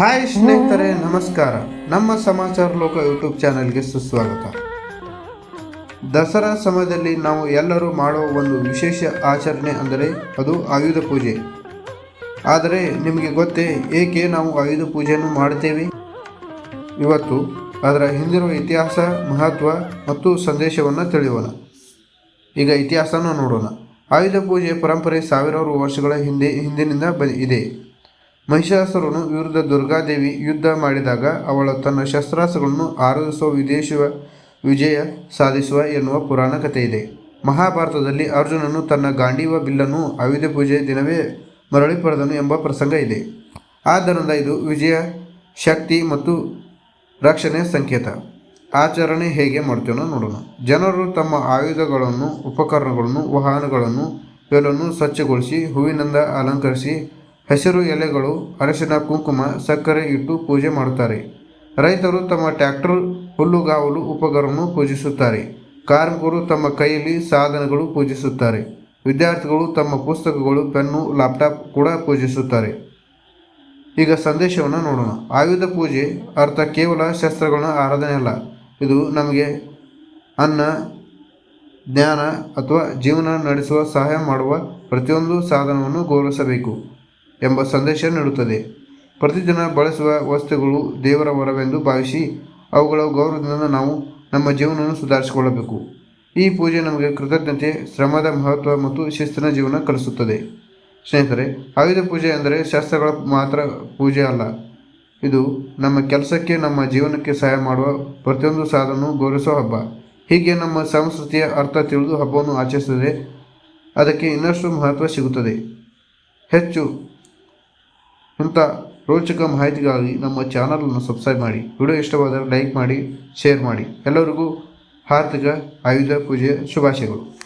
Hi ಸ್ನೇಹಿತರೆ, ನಮಸ್ಕಾರ. ನಮ್ಮ ಸಮಾಚಾರ ಲೋಕ ಯೂಟ್ಯೂಬ್ ಚಾನೆಲ್ಗೆ ಸುಸ್ವಾಗತ. ದಸರಾ ಸಮಯದಲ್ಲಿ ನಾವು ಎಲ್ಲರೂ ಮಾಡುವ ಒಂದು ವಿಶೇಷ ಆಚರಣೆ ಅಂದರೆ ಅದು ಆಯುಧ ಪೂಜೆ. ಆದರೆ ನಿಮಗೆ ಗೊತ್ತೇ, ಏಕೆ ನಾವು ಆಯುಧ ಪೂಜೆಯನ್ನು ಮಾಡುತ್ತೇವೆ? ಇವತ್ತು ಅದರ ಹಿಂದಿರುವ ಇತಿಹಾಸ, ಮಹತ್ವ ಮತ್ತು ಸಂದೇಶವನ್ನು ತಿಳಿಯೋಣ. ಈಗ ಇತಿಹಾಸನ ನೋಡೋಣ. ಆಯುಧ ಪೂಜೆ ಪರಂಪರೆ ಸಾವಿರಾರು ವರ್ಷಗಳ ಹಿಂದೆ, ಹಿಂದಿನಿಂದ ಬ, ಇದೆ. ಮಹಿಷಾಸುರನು ವಿರುದ್ಧ ದುರ್ಗಾದೇವಿ ಯುದ್ಧ ಮಾಡಿದಾಗ ಅವಳು ತನ್ನ ಶಸ್ತ್ರಾಸ್ತ್ರಗಳನ್ನು ಆರಾಧಿಸುವ ವಿದೇಶ ವಿಜಯ ಸಾಧಿಸುವ ಎನ್ನುವ ಪುರಾಣ ಕಥೆ ಇದೆ. ಮಹಾಭಾರತದಲ್ಲಿ ಅರ್ಜುನನು ತನ್ನ ಗಾಂಡೀವ ಬಿಲ್ಲನ್ನು ಆಯುಧ ಪೂಜೆ ದಿನವೇ ಮರಳಿ ಪಡೆದನು ಎಂಬ ಪ್ರಸಂಗ ಇದೆ. ಆದ್ದರಿಂದ ಇದು ವಿಜಯ, ಶಕ್ತಿ ಮತ್ತು ರಕ್ಷಣೆ ಸಂಕೇತ. ಆಚರಣೆ ಹೇಗೆ ಮಾಡ್ತೇವೋ ನೋಡೋಣ. ಜನರು ತಮ್ಮ ಆಯುಧಗಳನ್ನು, ಉಪಕರಣಗಳನ್ನು, ವಾಹನಗಳನ್ನು ಇವೆಲ್ಲವನ್ನು ಸ್ವಚ್ಛಗೊಳಿಸಿ, ಹೂವಿನಿಂದ ಅಲಂಕರಿಸಿ ಹಸಿರು ಎಲೆಗಳು, ಅರಿಶಿನ, ಕುಂಕುಮ, ಸಕ್ಕರೆ ಇಟ್ಟು ಪೂಜೆ ಮಾಡುತ್ತಾರೆ. ರೈತರು ತಮ್ಮ ಟ್ರ್ಯಾಕ್ಟರ್, ಹುಲ್ಲುಗಾವಲು ಉಪಕರಣವನ್ನು ಪೂಜಿಸುತ್ತಾರೆ. ಕಾರ್ಮಿಕರು ತಮ್ಮ ಕೈಯಲ್ಲಿ ಸಾಧನಗಳು ಪೂಜಿಸುತ್ತಾರೆ. ವಿದ್ಯಾರ್ಥಿಗಳು ತಮ್ಮ ಪುಸ್ತಕಗಳು, ಪೆನ್ನು, ಲ್ಯಾಪ್ಟಾಪ್ ಕೂಡ ಪೂಜಿಸುತ್ತಾರೆ. ಈಗ ಸಂದೇಶವನ್ನು ನೋಡೋಣ. ಆಯುಧ ಪೂಜೆ ಅರ್ಥ ಕೇವಲ ಶಸ್ತ್ರಗಳ ಆರಾಧನೆ ಅಲ್ಲ. ಇದು ನಮಗೆ ಅನ್ನ, ಜ್ಞಾನ ಅಥವಾ ಜೀವನ ನಡೆಸುವ ಸಹಾಯ ಮಾಡುವ ಪ್ರತಿಯೊಂದು ಸಾಧನವನ್ನು ಗೌರವಿಸಬೇಕು. ಎಂಬ ಸಂದೇಶ ನೀಡುತ್ತದೆ. ಪ್ರತಿದಿನ ಬಳಸುವ ವಸ್ತುಗಳು ದೇವರ ವರವೆಂದು ಭಾವಿಸಿ ಅವುಗಳ ಗೌರವದಿಂದ ನಾವು ನಮ್ಮ ಜೀವನವನ್ನು ಸುಧಾರಿಸಿಕೊಳ್ಳಬೇಕು. ಈ ಪೂಜೆ ನಮಗೆ ಕೃತಜ್ಞತೆ, ಶ್ರಮದ ಮಹತ್ವ ಮತ್ತು ಶಿಸ್ತಿನ ಜೀವನ ಕಲಿಸುತ್ತದೆ. ಸ್ನೇಹಿತರೆ, ಆಯುಧ ಪೂಜೆ ಅಂದರೆ ಶಾಸ್ತ್ರಗಳ ಮಾತ್ರ ಪೂಜೆ ಅಲ್ಲ. ಇದು ನಮ್ಮ ಕೆಲಸಕ್ಕೆ, ನಮ್ಮ ಜೀವನಕ್ಕೆ ಸಹಾಯ ಮಾಡುವ ಪ್ರತಿಯೊಂದು ಸಾಧನೂ ಗೌರವಿಸುವ ಹಬ್ಬ. ಹೀಗೆ ನಮ್ಮ ಸಂಸ್ಕೃತಿಯ ಅರ್ಥ ತಿಳಿದು ಹಬ್ಬವನ್ನು ಆಚರಿಸಿದರೆ ಅದಕ್ಕೆ ಇನ್ನಷ್ಟು ಮಹತ್ವ ಸಿಗುತ್ತದೆ. ಹೆಚ್ಚು ಇಂಥ ರೋಚಕ ಮಾಹಿತಿಗಾಗಿ ನಮ್ಮ ಚಾನಲನ್ನು ಸಬ್ಸ್ಕ್ರೈಬ್ ಮಾಡಿ. ವಿಡಿಯೋ ಇಷ್ಟವಾದರೆ ಲೈಕ್ ಮಾಡಿ ಶೇರ್ ಮಾಡಿ. ಎಲ್ಲರಿಗೂ ಹಾರ್ದಿಕ ಆಯುಧ ಪೂಜೆಯ ಶುಭಾಶಯಗಳು.